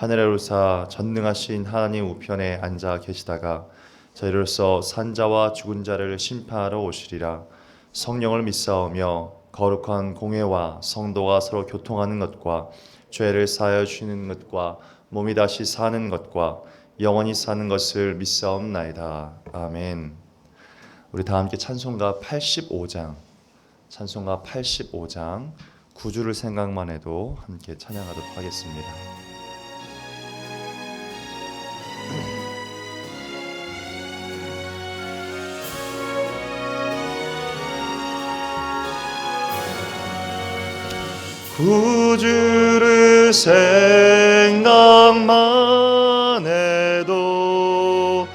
하늘에 오르사 전능하신 하나님 우편에 앉아 계시다가 저희로서 산자와 죽은 자를 심판하러 오시리라 성령을 믿사오며 거룩한 공회와 성도가 서로 교통하는 것과 죄를 사하여 주시는 것과 몸이 다시 사는 것과 영원히 사는 것을 믿사옵나이다 아멘. 우리 다 함께 찬송가 85장 찬송가 85장 구주를 생각만 해도 함께 찬양하도록 하겠습니다. 구주를 생각만 해도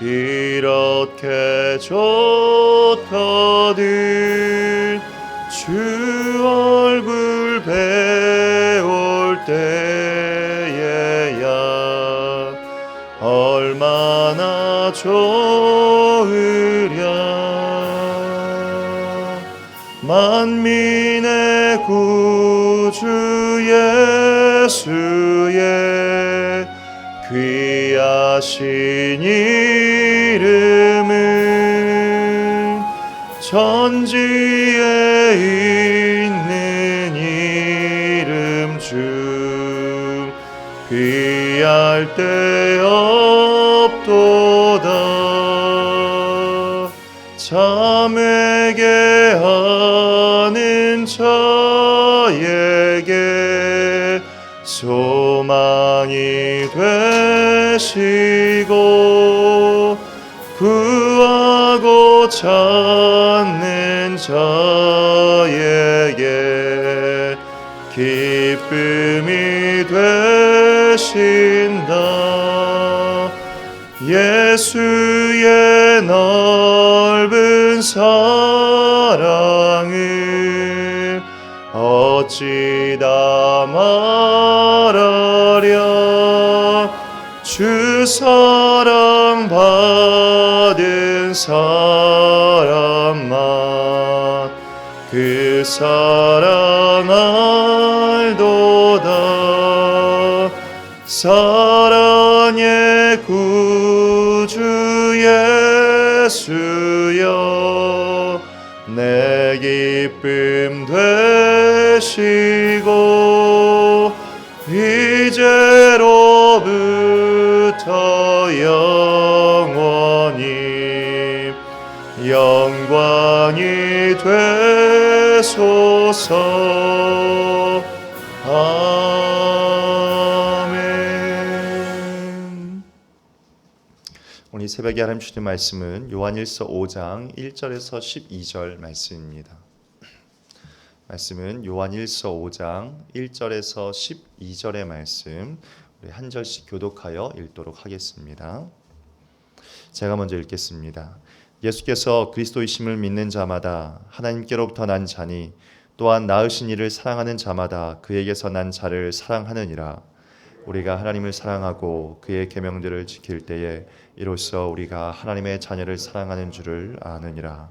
이렇게 좋거든 주 얼굴 배울 때에야 얼마나 좋으랴. 만민의 구 주 예수의 귀하신 이름은 천지에 있는 이름 중 귀할 데 없도다. 참에게 하는 자에게 소망이 되시고 구하고 찾는 자에게 기쁨이 되신다. 예수의 넓은 사랑 어찌 다 말하랴. 주 사랑 받은 사람만 그 사랑 알도다. 사랑의 구주 예수여 되시고 이제로부터 영원히 영광이 되소서 아멘 오늘 이 새벽에 하나님 주신 말씀은 요한일서 5장 1절에서 12절 말씀입니다. 말씀은 요한일서 5장 1절에서 12절의 말씀 우리 한 절씩 교독하여 읽도록 하겠습니다. 제가 먼저 읽겠습니다. 예수께서 그리스도이심을 믿는 자마다 하나님께로부터 난 자니 또한 낳으신 이를 사랑하는 자마다 그에게서 난 자를 사랑하느니라. 우리가 하나님을 사랑하고 그의 계명들을 지킬 때에 이로써 우리가 하나님의 자녀를 사랑하는 줄을 아느니라.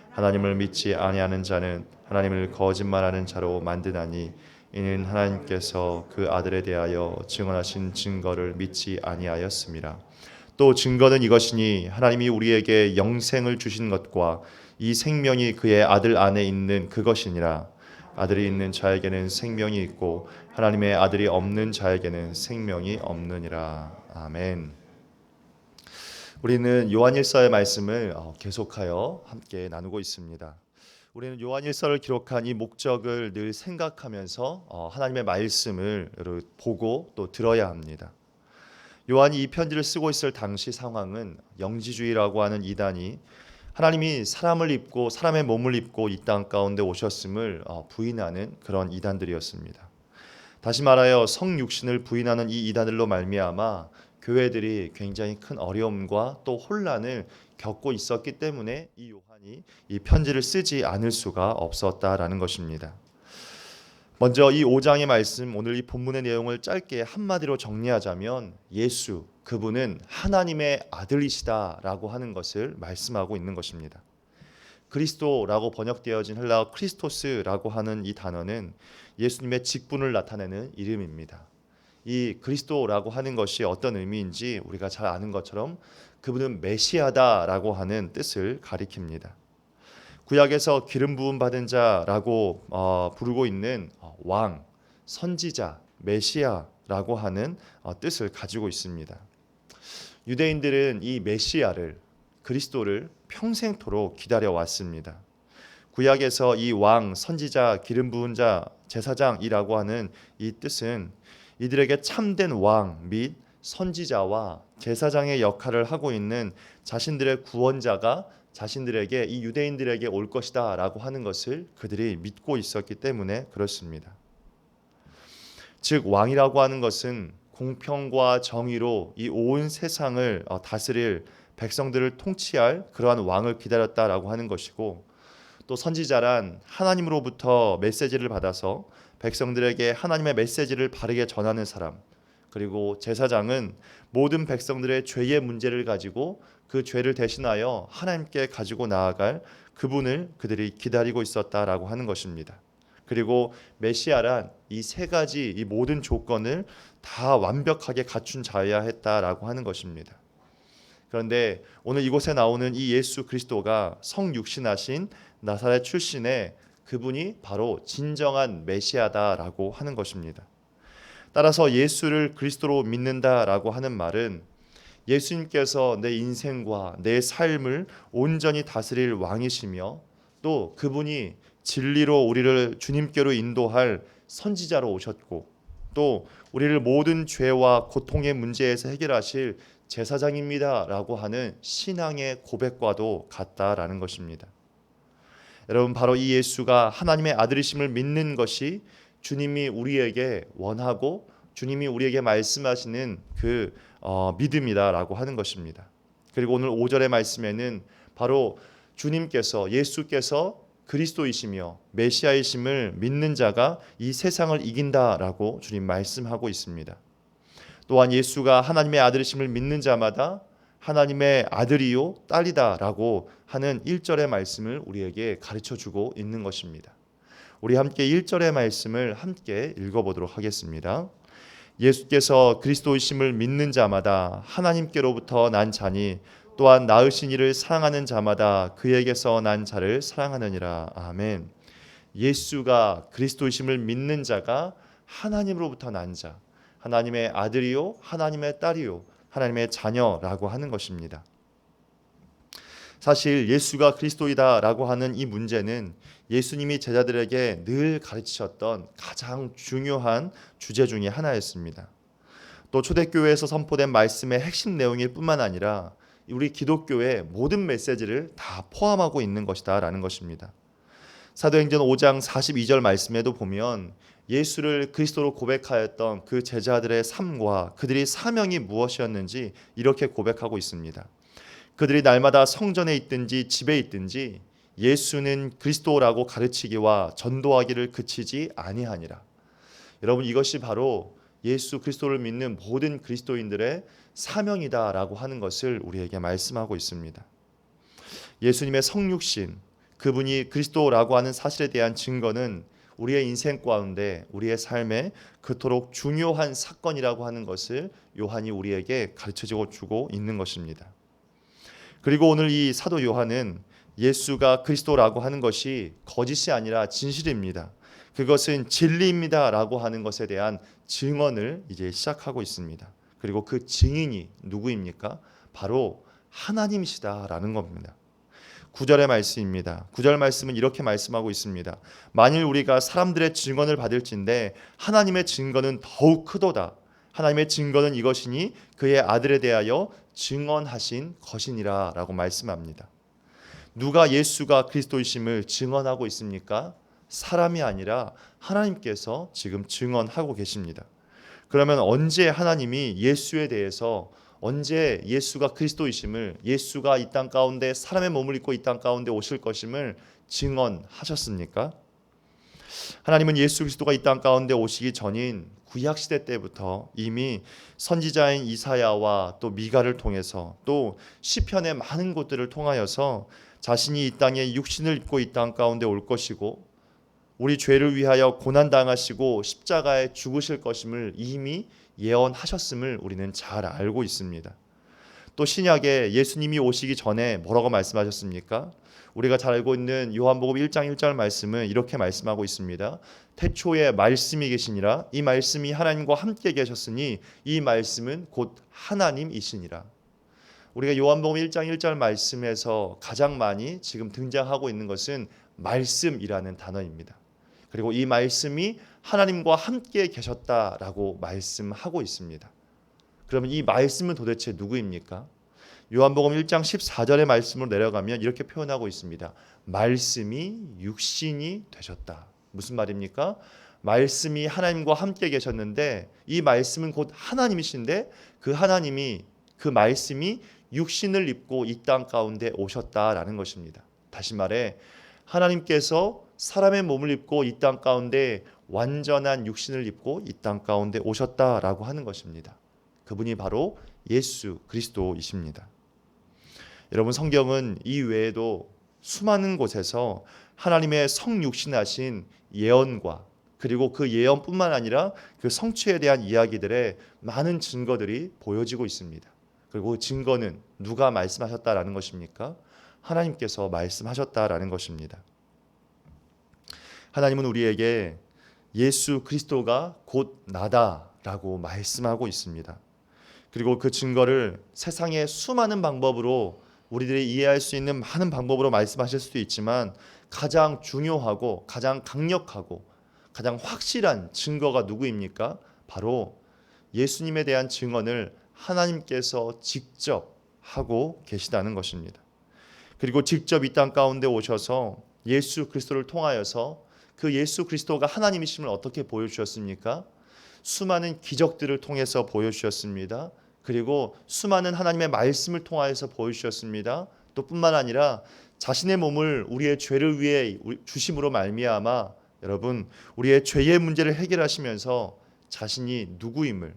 하나님을 믿지 아니하는 자는 하나님을 거짓말하는 자로 만드나니 이는 하나님께서 그 아들에 대하여 증언하신 증거를 믿지 아니하였습니다. 또 증거는 이것이니 하나님이 우리에게 영생을 주신 것과 이 생명이 그의 아들 안에 있는 그것이니라. 아들이 있는 자에게는 생명이 있고 하나님의 아들이 없는 자에게는 생명이 없느니라. 아멘. 우리는 요한일서의 말씀을 어, 계속하여 함께 나누고 있습니다. 우리는 요한일서를 기록한 이 목적을 늘 생각하면서 어, 하나님의 말씀을 보고 또 들어야 합니다. 요한이 이 편지를 쓰고 있을 당시 상황은 영지주의라고 하는 이단이 하나님이 사람을 입고 사람의 몸을 입고 이 땅 가운데 오셨음을 어, 부인하는 그런 이단들이었습니다. 다시 말하여 성육신을 부인하는 이 이단들로 말미암아 교회들이 굉장히 큰 어려움과 또 혼란을 겪고 있었기 때문에 이 요한이 이 편지를 쓰지 않을 수가 없었다라는 것입니다. 먼저 이 5장의 말씀 오늘 이 본문의 내용을 짧게 한마디로 정리하자면 예수 그분은 하나님의 아들이시다라고 하는 것을 말씀하고 있는 것입니다. 그리스도라고 번역되어진 헬라어 크리스토스라고 하는 이 단어는 예수님의 직분을 나타내는 이름입니다. 이 그리스도라고 하는 것이 어떤 의미인지 우리가 잘 아는 것처럼 그분은 메시아다라고 하는 뜻을 가리킵니다. 구약에서 기름 부음 받은 자라고 어, 부르고 있는 어, 왕, 선지자, 메시아라고 하는 어, 뜻을 가지고 있습니다. 유대인들은 이 메시아를 그리스도를 평생토록 기다려 왔습니다. 구약에서 이 왕, 선지자, 기름 부은 자, 제사장이라고 하는 이 뜻은 이들에게 참된 왕 및 선지자와 제사장의 역할을 하고 있는 자신들의 구원자가 자신들에게 이 유대인들에게 올 것이다라고 하는 것을 그들이 믿고 있었기 때문에 그렇습니다. 즉 왕이라고 하는 것은 공평과 정의로 이 온 세상을 어, 다스릴 백성들을 통치할 그러한 왕을 기다렸다라고 하는 것이고 또 선지자란 하나님으로부터 메시지를 받아서 백성들에게 하나님의 메시지를 바르게 전하는 사람 그리고 제사장은 모든 백성들의 죄의 문제를 가지고 그 죄를 대신하여 하나님께 가지고 나아갈 그분을 그들이 기다리고 있었다라고 하는 것입니다. 그리고 메시아란 이 세 가지 이 모든 조건을 다 완벽하게 갖춘 자여야 했다라고 하는 것입니다. 그런데 오늘 이곳에 나오는 이 예수 그리스도가 성육신하신 나사렛 출신의 그분이 바로 진정한 메시아다라고 하는 것입니다. 따라서 예수를 그리스도로 믿는다라고 하는 말은 예수님께서 내 인생과 내 삶을 온전히 다스릴 왕이시며 또 그분이 진리로 우리를 주님께로 인도할 선지자로 오셨고 또 우리를 모든 죄와 고통의 문제에서 해결하실 제사장입니다라고 하는 신앙의 고백과도 같다라는 것입니다. 여러분 바로 이 예수가 하나님의 아들이심을 믿는 것이 주님이 우리에게 원하고 주님이 우리에게 말씀하시는 그 어, 믿음이다라고 하는 것입니다. 그리고 오늘 5절의 말씀에는 바로 주님께서 예수께서 그리스도이시며 메시아이심을 믿는 자가 이 세상을 이긴다라고 주님 말씀하고 있습니다. 또한 예수가 하나님의 아들이심을 믿는 자마다 하나님의 아들이요 딸이다라고 하는 1절의 말씀을 우리에게 가르쳐 주고 있는 것입니다. 우리 함께 1절의 말씀을 함께 읽어 보도록 하겠습니다. 예수께서 그리스도이심을 믿는 자마다 하나님께로부터 난 자니 또한 낳으신 이를 사랑하는 자마다 그에게서 난 자를 사랑하느니라. 아멘. 예수가 그리스도이심을 믿는 자가 하나님으로부터 난 자, 하나님의 아들이요, 하나님의 딸이요, 하나님의 자녀라고 하는 것입니다. 사실 예수가 그리스도이다라고 하는 이 문제는 예수님이 제자들에게 늘 가르치셨던 가장 중요한 주제 중의 하나였습니다. 또 초대교회에서 선포된 말씀의 핵심 내용일 뿐만 아니라 우리 기독교의 모든 메시지를 다 포함하고 있는 것이다라는 것입니다. 사도행전 5장 42절 말씀에도 보면 예수를 그리스도로 고백하였던 그 제자들의 삶과 그들이 사명이 무엇이었는지 이렇게 고백하고 있습니다. 그들이 날마다 성전에 있든지 집에 있든지 예수는 그리스도라고 가르치기와 전도하기를 그치지 아니하니라. 여러분 이것이 바로 예수 그리스도를 믿는 모든 그리스도인들의 사명이다라고 하는 것을 우리에게 말씀하고 있습니다. 예수님의 성육신 그분이 그리스도라고 하는 사실에 대한 증거는 우리의 인생 가운데 우리의 삶에 그토록 중요한 사건이라고 하는 것을 요한이 우리에게 가르쳐 주고 있는 것입니다. 그리고 오늘 이 사도 요한은 예수가 그리스도라고 하는 것이 거짓이 아니라 진실입니다. 그것은 진리입니다라고 하는 것에 대한 증언을 이제 시작하고 있습니다. 그리고 그 증인이 누구입니까? 바로 하나님이시다라는 겁니다. 9절의 말씀입니다. 9절 말씀은 이렇게 말씀하고 있습니다. 만일 우리가 사람들의 증언을 받을진데 하나님의 증거는 더욱 크도다. 하나님의 증거는 이것이니 그의 아들에 대하여 증언하신 것이니라라고 말씀합니다. 누가 예수가 그리스도이심을 증언하고 있습니까? 사람이 아니라 하나님께서 지금 증언하고 계십니다. 그러면 언제 하나님이 예수에 대해서 언제 예수가 그리스도이심을 예수가 이 땅 가운데 사람의 몸을 입고 이 땅 가운데 오실 것임을 증언하셨습니까? 하나님은 예수 그리스도가 이 땅 가운데 오시기 전인 구약 시대 때부터 이미 선지자인 이사야와 또 미가를 통해서 또 시편의 많은 곳들을 통하여서 자신이 이 땅에 육신을 입고 이 땅 가운데 올 것이고 우리 죄를 위하여 고난 당하시고 십자가에 죽으실 것임을 이미 예언하셨음을 우리는 잘 알고 있습니다. 또 신약에 예수님이 오시기 전에 뭐라고 말씀하셨습니까? 우리가 잘 알고 있는 요한복음 1장 1절 말씀은 이렇게 말씀하고 있습니다. 태초에 말씀이 계시니라 이 말씀이 하나님과 함께 계셨으니 이 말씀은 곧 하나님이시니라. 우리가 요한복음 1장 1절 말씀에서 가장 많이 지금 등장하고 있는 것은 말씀이라는 단어입니다. 그리고 이 말씀이 하나님과 함께 계셨다라고 말씀하고 있습니다. 그러면 이 말씀은 도대체 누구입니까? 요한복음 1장 14절의 말씀으로 내려가면 이렇게 표현하고 있습니다. 말씀이 육신이 되셨다. 무슨 말입니까? 말씀이 하나님과 함께 계셨는데 이 말씀은 곧 하나님이신데 그 하나님이 그 말씀이 육신을 입고 이 땅 가운데 오셨다라는 것입니다. 다시 말해 하나님께서 사람의 몸을 입고 이 땅 가운데 완전한 육신을 입고 이 땅 가운데 오셨다라고 하는 것입니다. 그분이 바로 예수 그리스도이십니다. 여러분 성경은 이 외에도 수많은 곳에서 하나님의 성육신하신 예언과 그리고 그 예언뿐만 아니라 그 성취에 대한 이야기들의 많은 증거들이 보여지고 있습니다. 그리고 그 증거는 누가 말씀하셨다라는 것입니까? 하나님께서 말씀하셨다라는 것입니다. 하나님은 우리에게 예수 그리스도가 곧 나다라고 말씀하고 있습니다. 그리고 그 증거를 세상의 수많은 방법으로 우리들이 이해할 수 있는 많은 방법으로 말씀하실 수도 있지만 가장 중요하고 가장 강력하고 가장 확실한 증거가 누구입니까? 바로 예수님에 대한 증언을 하나님께서 직접 하고 계시다는 것입니다. 그리고 직접 이 땅 가운데 오셔서 예수 그리스도를 통하여서 그 예수 그리스도가 하나님이심을 어떻게 보여주셨습니까? 수많은 기적들을 통해서 보여주셨습니다. 그리고 수많은 하나님의 말씀을 통하여서 보여주셨습니다. 또 뿐만 아니라 자신의 몸을 우리의 죄를 위해 주심으로 말미암아 여러분 우리의 죄의 문제를 해결하시면서 자신이 누구임을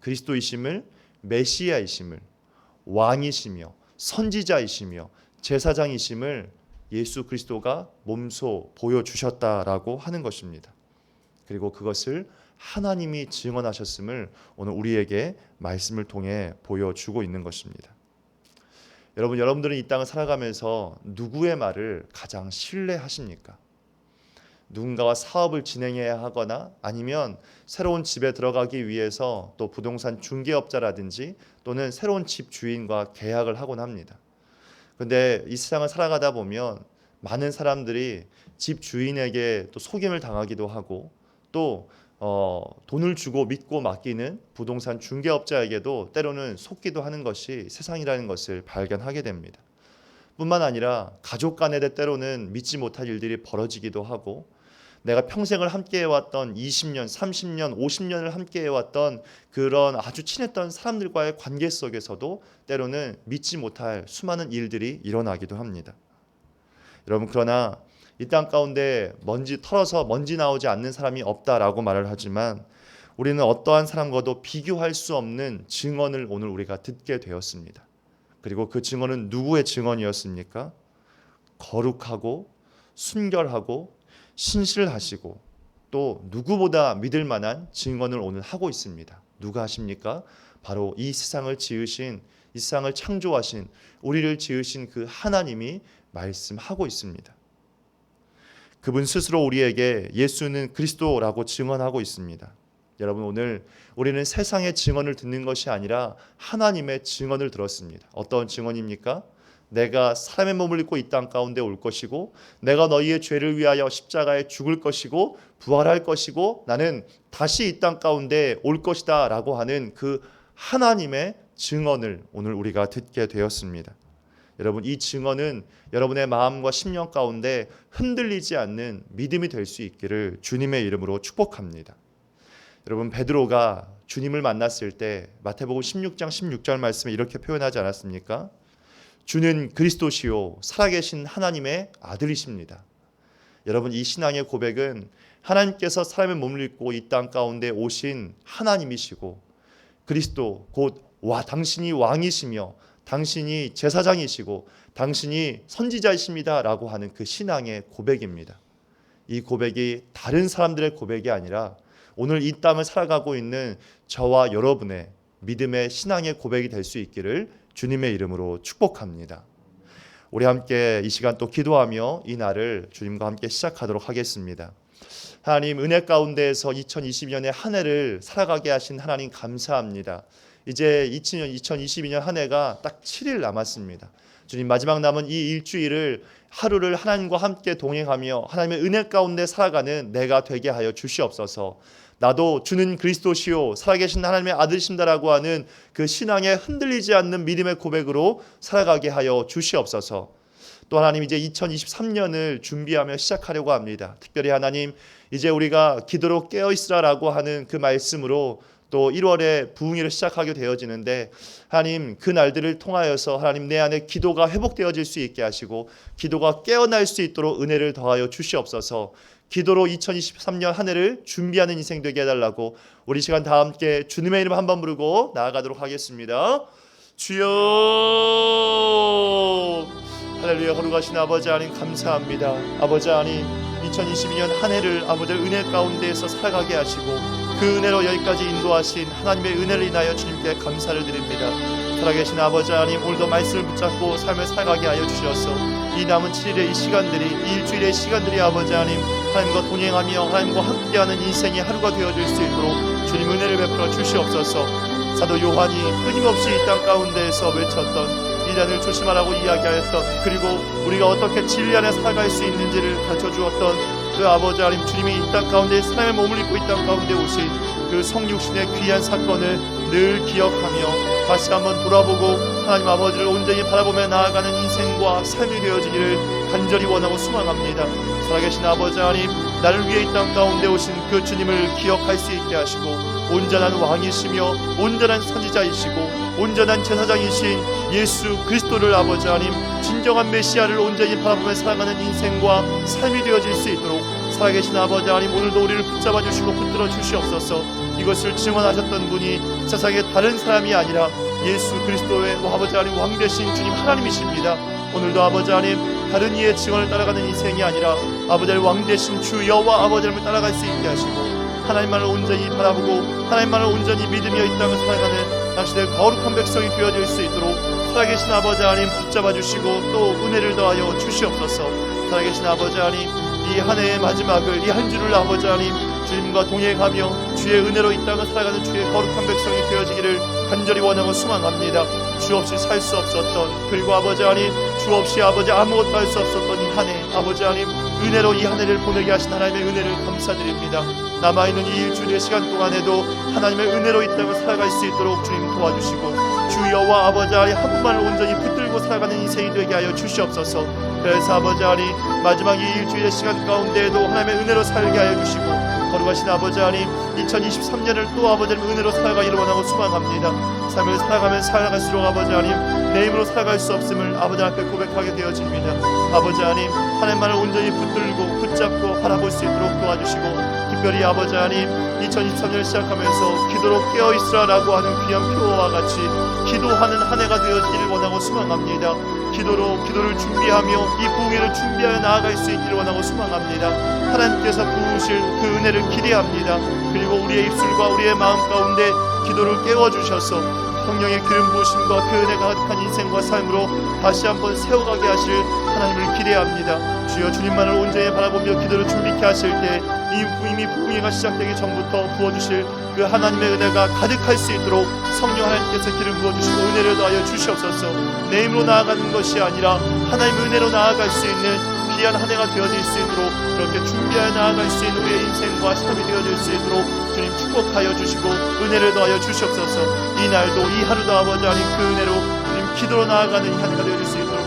그리스도이심을 메시아이심을 왕이시며 선지자이시며 제사장이심을 예수 그리스도가 몸소 보여주셨다라고 하는 것입니다. 그리고 그것을 하나님이 증언하셨음을 오늘 우리에게 말씀을 통해 보여주고 있는 것입니다. 여러분, 여러분들은 이 땅을 살아가면서 누구의 말을 가장 신뢰하십니까? 누군가와 사업을 진행해야 하거나 아니면 새로운 집에 들어가기 위해서 또 부동산 중개업자라든지 또는 새로운 집 주인과 계약을 하곤 합니다. 근데 이 세상을 살아가다 보면 많은 사람들이 집 주인에게 또 속임을 당하기도 하고 또 어, 돈을 주고 믿고 맡기는 부동산 중개업자에게도 때로는 속기도 하는 것이 세상이라는 것을 발견하게 됩니다. 뿐만 아니라 가족 간에도 때로는 믿지 못할 일들이 벌어지기도 하고 내가 평생을 함께 해왔던 20년, 30년, 50년을 함께 해왔던 그런 아주 친했던 사람들과의 관계 속에서도 때로는 믿지 못할 수많은 일들이 일어나기도 합니다. 여러분 그러나 이 땅 가운데 먼지 털어서 먼지 나오지 않는 사람이 없다라고 말을 하지만 우리는 어떠한 사람과도 비교할 수 없는 증언을 오늘 우리가 듣게 되었습니다. 그리고 그 증언은 누구의 증언이었습니까? 거룩하고 순결하고 신실하시고 또 누구보다 믿을 만한 증언을 오늘 하고 있습니다. 누가 하십니까? 바로 이 세상을 지으신 이 세상을 창조하신 우리를 지으신 그 하나님이 말씀하고 있습니다. 그분 스스로 우리에게 예수는 그리스도라고 증언하고 있습니다. 여러분 오늘 우리는 세상의 증언을 듣는 것이 아니라 하나님의 증언을 들었습니다. 어떤 증언입니까? 내가 사람의 몸을 입고 이 땅 가운데 올 것이고 내가 너희의 죄를 위하여 십자가에 죽을 것이고 부활할 것이고 나는 다시 이 땅 가운데 올 것이다라고 하는 그 하나님의 증언을 오늘 우리가 듣게 되었습니다. 여러분 이 증언은 여러분의 마음과 심령 가운데 흔들리지 않는 믿음이 될 수 있기를 주님의 이름으로 축복합니다. 여러분 베드로가 주님을 만났을 때 마태복음 16장 16절 말씀에 이렇게 표현하지 않았습니까? 주는 그리스도시요 살아계신 하나님의 아들이십니다. 여러분 이 신앙의 고백은 하나님께서 사람의 몸을 입고 이 땅 가운데 오신 하나님이시고 그리스도 곧 와 당신이 왕이시며 당신이 제사장이시고 당신이 선지자이십니다라고 하는 그 신앙의 고백입니다. 이 고백이 다른 사람들의 고백이 아니라 오늘 이 땅을 살아가고 있는 저와 여러분의 믿음의 신앙의 고백이 될 수 있기를 주님의 이름으로 축복합니다. 우리 함께 이 시간 또 기도하며 이 날을 주님과 함께 시작하도록 하겠습니다. 하나님 은혜 가운데에서 2022년의 한 해를 살아가게 하신 하나님 감사합니다. 이제 2000년 2022년 한 해가 딱 7일 남았습니다. 주님 마지막 남은 이 일주일을 하루를 하나님과 함께 동행하며 하나님의 은혜 가운데 살아가는 내가 되게 하여 주시옵소서. 나도 주는 그리스도시요 살아계신 하나님의 아들이신다라고 하는 그 신앙에 흔들리지 않는 믿음의 고백으로 살아가게 하여 주시옵소서. 또 하나님 이제 2023년을 준비하며 시작하려고 합니다. 특별히 하나님 이제 우리가 기도로 깨어 있으라라고 하는 그 말씀으로 또 1월에 부흥회를 시작하게 되어지는데 하나님 그 날들을 통하여서 하나님 내 안에 기도가 회복되어질 수 있게 하시고 기도가 깨어날 수 있도록 은혜를 더하여 주시옵소서. 기도로 2023년 한 해를 준비하는 인생 되게 해달라고 우리 시간 다 함께 주님의 이름 한번 부르고 나아가도록 하겠습니다. 주여 할렐루야 거룩하신 아버지 하나님 감사합니다. 아버지 하나님 2022년 한 해를 아버지 은혜 가운데에서 살아가게 하시고 그 은혜로 여기까지 인도하신 하나님의 은혜를 인하여 주님께 감사를 드립니다. 살아계신 아버지 하나님 오늘도 말씀을 붙잡고 삶을 살아가게 하여 주셔서. 이 남은 7일의 이 시간들이 이 일주일의 시간들이 아버지 하나님 하나님과 동행하며 하나님과 함께하는 인생의 하루가 되어질 수 있도록 주님 은혜를 베풀어 주시옵소서. 사도 요한이 끊임없이 이 땅 가운데에서 외쳤던 이단을 조심하라고 이야기하였던 그리고 우리가 어떻게 진리 안에 살아갈 수 있는지를 가르쳐 주었던 그 아버지 하나님 주님이 이 땅 가운데 사람의 몸을 입고 이 땅 가운데 오신 그 성육신의 귀한 사건을 늘 기억하며 다시 한번 돌아보고 하나님 아버지를 온전히 바라보며 나아가는 인생과 삶이 되어지기를 간절히 원하고 소망합니다. 살아계신 아버지 하나님 나를 위해 이 땅 가운데 오신 그 주님을 기억할 수 있게 하시고 온전한 왕이시며 온전한 선지자이시고 온전한 제사장이신 예수 그리스도를 아버지 하나님 진정한 메시아를 온전히 바라보며 살아가는 인생과 삶이 되어질 수 있도록 살아계신 아버지 하나님 오늘도 우리를 붙잡아 주시고 붙들어 주시옵소서 이것을 증언하셨던 분이 세상의 다른 사람이 아니라 예수 그리스도의 아버지 하나님 왕 되신 주님 하나님이십니다. 오늘도 아버지 하나님 다른 이의 증언을 따라가는 인생이 아니라 아버지 하나님 왕 되신 주 여호와 아버지 하나님을 따라갈 수 있게 하시고 하나님만을 온전히 바라보고 하나님만을 온전히 믿으며 이 땅을 살아가는 당신의 거룩한 백성이 되어질 수 있도록 살아계신 아버지 하나님 붙잡아 주시고 또 은혜를 더하여 주시옵소서. 살아계신 아버지 하나님 이 한 해의 마지막을 이 한 주를 아버지 하나님 주님과 동행하며 주의 은혜로 이 땅을 살아가는 주의 거룩한 백성이 되어지기를 간절히 원하고 소망합니다. 주 없이 살 수 없었던 그리고 아버지 하나님 주 없이 아버지 아무것도 할 수 없었던 이 한 해 아버지 하나님 은혜로 이 한 해를 보내게 하신 하나님의 은혜를 감사드립니다. 남아있는 이 일주일의 시간 동안에도 하나님의 은혜로 이 땅을 살아갈 수 있도록 주님 도와주시고 주 여호와 아버지 하나님 한 분만을 온전히 붙들고 살아가는 인생이 되게 하여 주시옵소서 그래서 아버지 하나님 마지막 이 일주일의 시간 가운데에도 하나님의 은혜로 살게 하여 주시고 거룩하신 아버지 하나님 2023년을 또 아버지 하나님 은혜로 살아가기를 원하고 소망합니다 삶을 살아가면 살아갈수록 아버지 하나님 내 힘으로 살아갈 수 없음을 아버지 앞에 고백하게 되어집니다 아버지 하나님 하나님만을 온전히 붙들고 붙잡고 바라볼 수 있도록 도와주시고 특별히 아버지 하나님 2023년을 시작하면서 기도로 깨어 있으라라고 하는 귀한 표어와 같이 기도하는 한 해가 되어지기를 원하고 소망합니다. 기도로 기도를 준비하며 이 부흥회를 준비하여 나아갈 수 있기를 원하고 소망합니다. 하나님께서 부으실 그 은혜를 기대합니다. 그리고 우리의 입술과 우리의 마음 가운데 기도를 깨워 주셔서 성령의 기름 부으심과 그 은혜가 가득한 인생과 삶으로 다시 한번 세워가게 하실 하나님을 기대합니다. 주여 주님만을 온전히 바라보며 기도를 준비케 하실 때 이미 부흥회가 시작되기 전부터 부어주실 그 하나님의 은혜가 가득할 수 있도록 성령 하나님께서 기름 부어주시고 은혜를 더하여 주시옵소서 내 힘으로 나아가는 것이 아니라 하나님의 은혜로 나아갈 수 있는 귀한 한 해가 되어질 수 있도록 그렇게 준비하여 나아갈 수 있는 우리의 인생과 삶이 되어질 수 있도록 주님 축복하여 주시고 은혜를 더하여 주시옵소서 이 날도 이 하루도 아버지 하나님 그 은혜로 주님 기도로 나아가는 이 한 해가 되어질 수 있도록